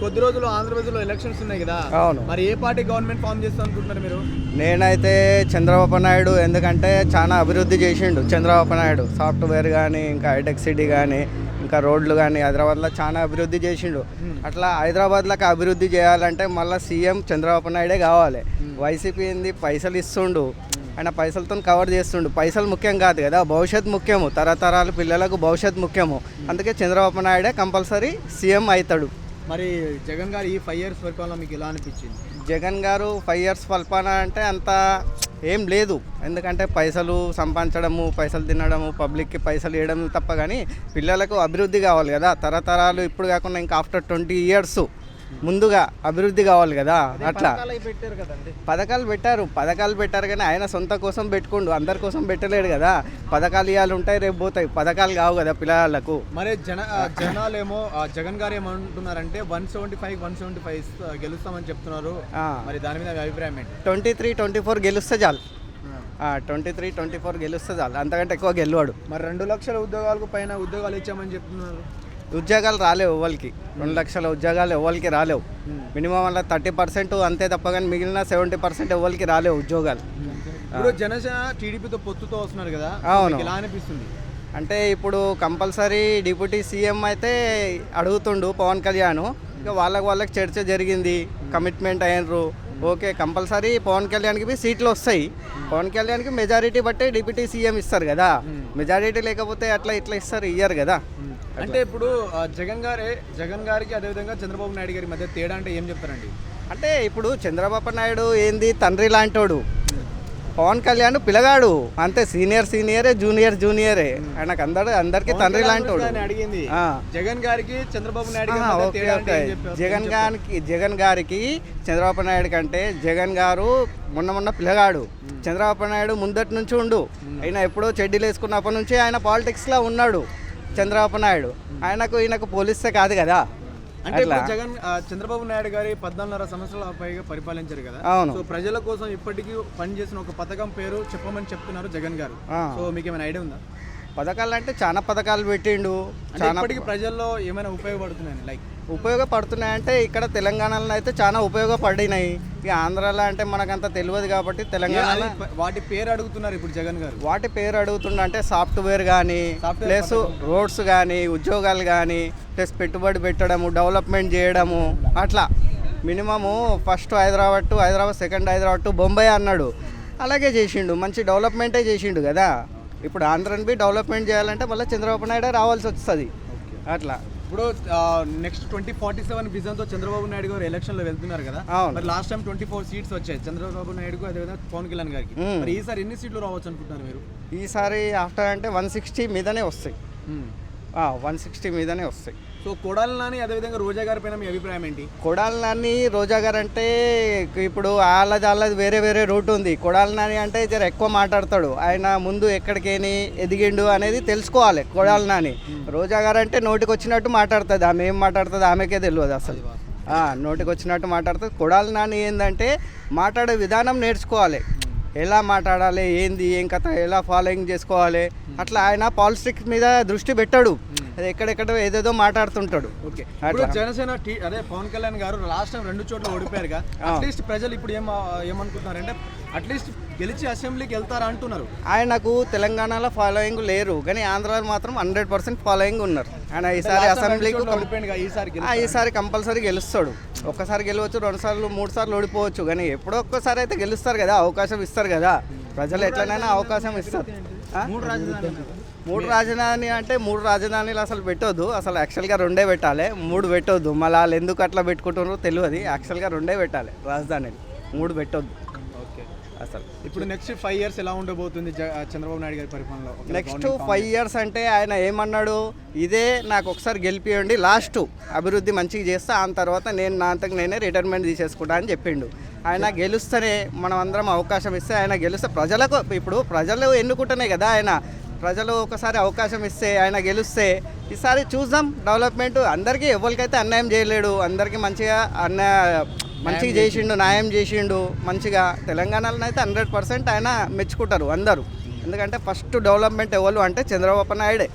కొద్ది రోజులు ఆంధ్రప్రదేశ్లో ఎలక్షన్స్ ఉన్నాయి కదా. అవును. మరి ఏ పార్టీ గవర్నమెంట్ ఫామ్ చేస్తాం అనుకుంటున్నారు మీరు? నేనైతే చంద్రబాబు నాయుడు ఎందుకంటే చాలా అభివృద్ధి చేసిండు చంద్రబాబు నాయుడు. సాఫ్ట్వేర్ కానీ ఇంకా హైటెక్ సిటీ కానీ ఇంకా రోడ్లు కానీ హైదరాబాద్లో చాలా అభివృద్ధి చేసిండు. అట్లా హైదరాబాద్లోకి అభివృద్ధి చేయాలంటే మళ్ళీ సీఎం చంద్రబాబు నాయుడే కావాలి. వైసీపీ ఏంది? పైసలు ఇస్తుండు. ఆయన పైసలతో కవర్ చేస్తుండు. పైసలు ముఖ్యం కాదు కదా భవిష్యత్ ముఖ్యము. తరతరాల పిల్లలకు భవిష్యత్ ముఖ్యము. అందుకే చంద్రబాబు నాయుడే కంపల్సరీ సీఎం అవుతాడు. మరి జగన్ గారు ఈ ఫైవ్ ఇయర్స్ పరిపాలన మీకు ఎలా అనిపించింది? జగన్ గారు ఫైవ్ ఇయర్స్ పరిపాలన అంటే అంత ఏం లేదు. ఎందుకంటే పైసలు సంపాదించడము పైసలు తినడము పబ్లిక్కి పైసలు ఇవ్వడం తప్ప కానీ పిల్లలకు అభివృద్ధి కావాలి కదా. తరతరాలు ఇప్పుడు కాకుండా ఇంకా ఆఫ్టర్ ట్వంటీ ఇయర్స్ ముందుగా అభివృద్ధి కావాలి కదా అట్లా. పథకాలు పెట్టారు పథకాలు పెట్టారు కానీ ఆయన సొంత కోసం పెట్టుకుండు అందరి కోసం పెట్టలేడు కదా. పథకాలు ఇవాళ ఉంటాయి రేపు పోతాయి. పథకాలు కావు కదా పిల్లలకు. మరి జన ఆ, జనాలేమో ఆ, జగన్ గారు ఏమంటున్నారంటే one seventy five one seventy five గెలుస్తామని చెప్తున్నారు. మరి దాని మీద అభిప్రాయం ఏంటి? ట్వంటీ త్రీ ట్వంటీ ఫోర్ గెలుస్తే చాలు. ట్వంటీ త్రీ ట్వంటీ ఫోర్ గెలుస్తే చాలు. అంతకంటే ఎక్కువ గెలవాడు. మరి రెండు లక్షల ఉద్యోగాలకు పైన ఉద్యోగాలు ఇచ్చామని చెప్తున్నారు. ఉద్యోగాలు రాలేవు ఎవరికి రెండు లక్షల ఉద్యోగాలు ఎవరికి రాలేవు. మినిమం వల్ల థర్టీ పర్సెంట్ అంతే తప్ప కానీ మిగిలిన సెవెంటీ పర్సెంట్ ఎవరికి రాలేవు ఉద్యోగాలు. ఇప్పుడు జనసేన టీడీపీతో పొత్తుతో వస్తున్నారు కదా అవును. ఎలా అనిపిస్తుంది? అంటే ఇప్పుడు కంపల్సరీ డిప్యూటీ సీఎం అయితే అడుగుతుండు పవన్ కళ్యాణ్. ఇక వాళ్ళకి వాళ్ళకి చర్చ జరిగింది కమిట్మెంట్ అయినరు ఓకే కంపల్సరీ పవన్ కళ్యాణ్కి బి సీట్లు వస్తాయి. పవన్ కళ్యాణ్కి మెజారిటీ బట్టే డిప్యూటీ సీఎం ఇస్తారు కదా. మెజారిటీ లేకపోతే అట్లా ఇట్లా ఇస్తారు ఇయ్యరు కదా. అంటే ఇప్పుడు జగన్ గారే జగన్ గారికి అదేవిధంగా చంద్రబాబు నాయుడు గారి మధ్య తేడా అంటే ఏం చెప్తారండి? అంటే ఇప్పుడు చంద్రబాబు నాయుడు ఏంది? తండ్రి లాంటోడు. పవన్ కళ్యాణ్ పిల్లగాడు. అంతే సీనియర్ సీనియరే జూనియర్ జూనియరే. ఆయనకు అందరు అందరికి తండ్రి లాంటోడు. అని అడిగింది. జగన్ గారికి చంద్రబాబు నాయుడు ఓకే ఓకే? జగన్ గారికి జగన్ గారికి చంద్రబాబు నాయుడు కంటే జగన్ గారు మొన్న మొన్న పిల్లగాడు. చంద్రబాబు నాయుడు ముందటి నుంచి ఉండు. ఆయన ఎప్పుడో చెడ్డీలు వేసుకున్నప్పటి నుంచి ఆయన పాలిటిక్స్లో ఉన్నాడు. చంద్రబాబు నాయుడు. ఆయనకు ఈయనకు పోలిస్తే కాదు కదా. అంటే జగన్ చంద్రబాబు నాయుడు గారి పద్నాలుగున్నర సంవత్సరాల పైగా పరిపాలించారు కదా. అవును. సో ప్రజల కోసం ఇప్పటికీ పనిచేసిన ఒక పథకం పేరు చెప్పమని చెప్తున్నారు జగన్ గారు. సో మీకు ఏమైనా ఐడియా ఉందా? పథకాలు అంటే చాలా పథకాలు పెట్టిండు. చాలా ప్రజల్లో ఏమైనా ఉపయోగపడుతున్నాయి లైక్? ఉపయోగపడుతున్నాయంటే ఇక్కడ తెలంగాణలో అయితే చాలా ఉపయోగపడినాయి. ఇక ఆంధ్రాలో అంటే మనకంత తెలియదు కాబట్టి తెలంగాణలో వాటి పేరు అడుగుతున్నారు ఇప్పుడు జగన్ గారు. వాటి పేరు అడుగుతుండ అంటే సాఫ్ట్వేర్ కానీ ప్లస్ రోడ్స్ కానీ ఉద్యోగాలు కానీ ప్లస్ పెట్టుబడి పెట్టడము డెవలప్మెంట్ చేయడము అట్లా. Minimum first Hyderabad to Hyderabad second Hyderabad to Bombay అన్నాడు. అలాగే చేసిండు మంచి డెవలప్మెంటే చేసిండు కదా. ఇప్పుడు ఆంధ్రని బి డెవలప్మెంట్ చేయాలంటే మళ్ళీ చంద్రబాబు నాయుడు రావాల్సి వస్తుంది. అట్లా. ఇప్పుడు నెక్స్ట్ ట్వంటీ ఫార్టీ సెవెన్ విజన్తో చంద్రబాబు నాయుడు గారు ఎలక్షన్లో వెళ్తున్నారు కదా. మరి last time twenty four seats వచ్చాయి. చంద్రబాబు నాయుడుకు అదేవిధంగా పవన్ కళ్యాణ్ గారికి. మరి ఈసారి ఎన్ని సీట్లు రావచ్చు అనుకుంటున్నారు మీరు? ఈసారి ఆఫ్టర్ అంటే వన్ సిక్స్టీ మీదనే వస్తాయి. వన్ సిక్స్టీ మీదనే వస్తాయి. సో కొడాలి నాని అదేవిధంగా రోజా గారి పైన మీ అభిప్రాయం ఏంటి? కొడాలి నాని రోజా గారు అంటే ఇప్పుడు వాళ్ళది వాళ్ళది వేరే వేరే రూట్ ఉంది. కొడాలి నాని అంటే జర ఎక్కువ మాట్లాడతాడు. ఆయన ముందు ఎక్కడికేని ఎదిగిండు అనేది తెలుసుకోవాలి కొడాలి నాని. రోజా గారు అంటే నోటికి వచ్చినట్టు మాట్లాడుతుంది. ఆమె ఏం మాట్లాడుతుంది ఆమెకే తెలియదు అసలు. నోటికి వచ్చినట్టు మాట్లాడుతుంది. కొడాలి నాని ఏంటంటే మాట్లాడే విధానం నేర్చుకోవాలి. ఎలా మాట్లాడాలి ఏంది ఏం కథ ఎలా ఫాలోయింగ్ చేసుకోవాలి. అట్లా ఆయన పాలిటిక్స్ మీద దృష్టి పెట్టాడు. అది ఎక్కడెక్కడ ఏదేదో మాట్లాడుతుంటాడు. ఓకే. ఇప్పుడు జనసేన అదే పవన్ కళ్యాణ్ గారు లాస్ట్ టైం రెండు చోట్ల ఓడిపోయారుగా అట్లీస్ట్ ప్రజలు ఇప్పుడు ఏం ఏమనుకుంటున్నారంటే అట్లీస్ట్ గెలిచి అసెంబ్లీకి వెళ్తారా అంటున్నారు. ఆయనకు తెలంగాణలో ఫాలోయింగ్ లేరు కానీ ఆంధ్రాలో మాత్రం హండ్రెడ్ పర్సెంట్ ఫాలోయింగ్ ఉన్నారు. ఆయన ఈసారి అసెంబ్లీకి ఈసారి కంపల్సరీ గెలుస్తాడు. ఒక్కసారి గెలవచ్చు రెండు సార్లు మూడు సార్లు ఓడిపోవచ్చు కానీ ఎప్పుడో ఒక్కసారి అయితే గెలుస్తారు కదా అవకాశం ఇస్తారు కదా. ప్రజలు ఎట్లనైనా అవకాశం ఇస్తారు? మూడు రాజధాని అంటే మూడు రాజధానిలు అసలు పెట్టొద్దు. అసలు యాక్చువల్గా రెండే పెట్టాలి. మూడు పెట్టొద్దు. మళ్ళీ వాళ్ళు ఎందుకు అట్లా పెట్టుకుంటున్నారో తెలియదు. యాక్చువల్గా రెండే పెట్టాలి. రాజధానిలు మూడు పెట్టొద్దు. ఓకే. అసలు ఇప్పుడు నెక్స్ట్ ఫైవ్ ఇయర్స్ ఎలా ఉండబోతుంది చంద్రబాబు నాయుడు గారి పరిపాలనలో? నెక్స్ట్ ఫైవ్ ఇయర్స్ అంటే ఆయన ఏమన్నాడు? ఇదే నాకు ఒకసారి గెలిపియండి లాస్ట్ అభివృద్ధి మంచిగా చేస్తా ఆ తర్వాత నేను నా అంతకు నేనే రిటైర్మెంట్ తీసేసుకుంటా అని చెప్పిండు. ఆయన గెలుస్తేనే మనం అందరం అవకాశం ఇస్తే ఆయన గెలిస్తే ప్రజలకు ఇప్పుడు ప్రజలు ఎన్నుకుంటేనే కదా ఆయన ప్రజలు ఒకసారి అవకాశం ఇస్తే ఆయన గెలిస్తే ఈసారి చూద్దాం. డెవలప్మెంట్ అందరికీ ఎవరికైతే అన్యాయం చేయలేడు. అందరికీ మంచిగా అన్యాయ మంచిగా చేసిండు న్యాయం చేసిండు మంచిగా. తెలంగాణలో అయితే హండ్రెడ్ పర్సెంట్ ఆయన మెచ్చుకుంటారు అందరూ. ఎందుకంటే ఫస్ట్ డెవలప్మెంట్ ఎవరు అంటే చంద్రబాబు నాయుడే.